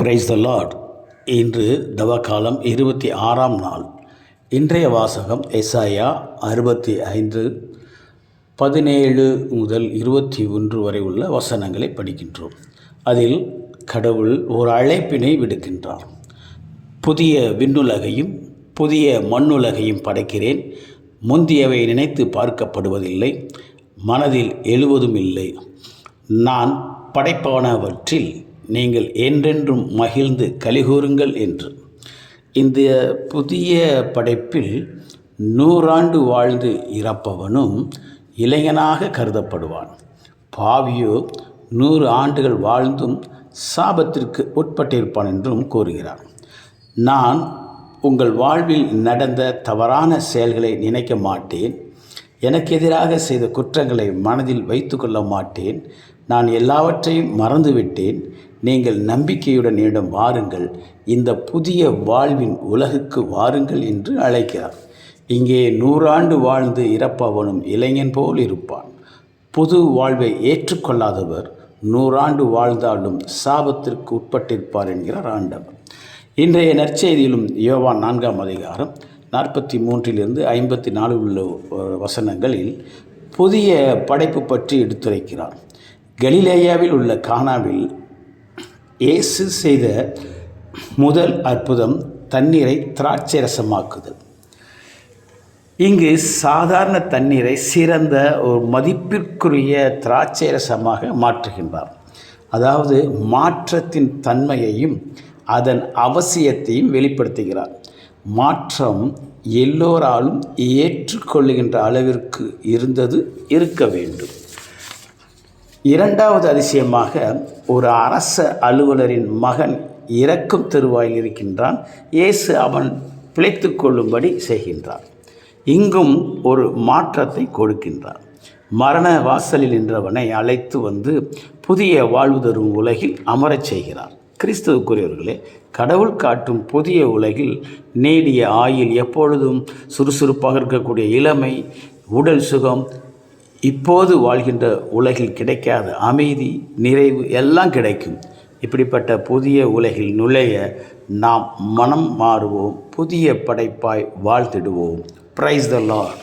Praise the Lord இன்று தவக்காலம் இருபத்தி ஆறாம் நாள். இன்றைய வாசகம் எஸ்ஐயா அறுபத்தி ஐந்து பதினேழு முதல் இருபத்தி ஒன்று வரை உள்ள வசனங்களை படிக்கின்றோம். அதில் கடவுள் ஒரு அழைப்பினை விடுக்கின்றார். புதிய விண்ணுலகையும் புதிய மண்ணுலகையும் படைக்கிறேன். முந்தியவை நினைத்து பார்க்கப்படுவதில்லை மனதில் எழுவதும் இல்லை. நான் படைப்பானவற்றில் நீங்கள் என்றென்றும் மகிழ்ந்து கலிகூறுங்கள் என்று. இந்த புதிய படைப்பில் நூறாண்டு வாழ்ந்து இறப்பவனும் இளைஞனாக கருதப்படுவான். பாவியோ நூறு ஆண்டுகள் வாழ்ந்தும் சாபத்திற்கு உட்பட்டிருப்பான் என்றும் கூறுகிறான். நான் உங்கள் வாழ்வில் நடந்த தவறான செயல்களை நினைக்க மாட்டேன். எனக்கு எதிராக செய்த குற்றங்களை மனதில் வைத்துக்கொள்ள மாட்டேன். நான் எல்லாவற்றையும் மறந்துவிட்டேன். நீங்கள் நம்பிக்கையுடன் என்னிடம் வாருங்கள். இந்த புதிய வாழ்வின் உலகுக்கு வாருங்கள் என்று அழைக்கிறார். இங்கே நூறாண்டு வாழ்ந்து இறப்பவனும் இளைஞன் போல் இருப்பான். புது வாழ்வை ஏற்றுக்கொள்ளாதவர் நூறாண்டு வாழ்ந்தாலும் சாபத்திற்கு உட்பட்டிருப்பார் என்கிறார் ஆண்டவர். இன்றைய நற்செய்தியிலும் யோவான் நான்காம் அதிகாரம் நாற்பத்தி மூன்றிலிருந்து ஐம்பத்தி நாலு உள்ள வசனங்களில் புதிய படைப்பு பற்றி எடுத்துரைக்கிறார். கலிலேயாவில் உள்ள கானாவில் இயேசு செய்த முதல் அற்புதம் தண்ணீரை திராட்சை ரசமாக்குதல் இங்கு சாதாரண தண்ணீரை சிறந்த ஒரு மதிப்பிற்குரிய திராட்சை ரசமாக மாற்றுகின்றார். அதாவது மாற்றத்தின் தன்மையையும் அதன் அவசியத்தையும் வெளிப்படுத்துகிறார். மாற்றம் எல்லோராலும் ஏற்றுக்கொள்ளுகின்ற அளவிற்கு இருந்தது இருக்க வேண்டும். இரண்டாவது அதிசயமாக ஒரு அரச அலுவலரின் மகன் இறக்கும் தெருவாயில் இருக்கின்றான். இயேசு அவன் பிழைத்து கொள்ளும்படி செய்கின்றான். இங்கும் ஒரு மாற்றத்தை கொடுக்கின்றான். மரண வாசலில் நின்றவனை அழைத்து வந்து புதிய வாழ்வு தரும் உலகில் அமரச் செய்கிறார். கிறிஸ்துவுக்குரியவர்களே கடவுள் காட்டும் புதிய உலகில் நீடிய ஆயில் எப்பொழுதும் சுறுசுறுப்பாக இருக்கக்கூடிய இளமை உடல் சுகம் இப்போது வாழ்கின்ற உலகில் கிடைக்காத அமைதி நிறைவு எல்லாம் கிடைக்கும். இப்படிப்பட்ட புதிய உலகில் நுழைய நாம் மனம் மாறுவோம் புதிய படைப்பாய் வாழ்த்திடுவோம். ப்ரைஸ் த லார்ட்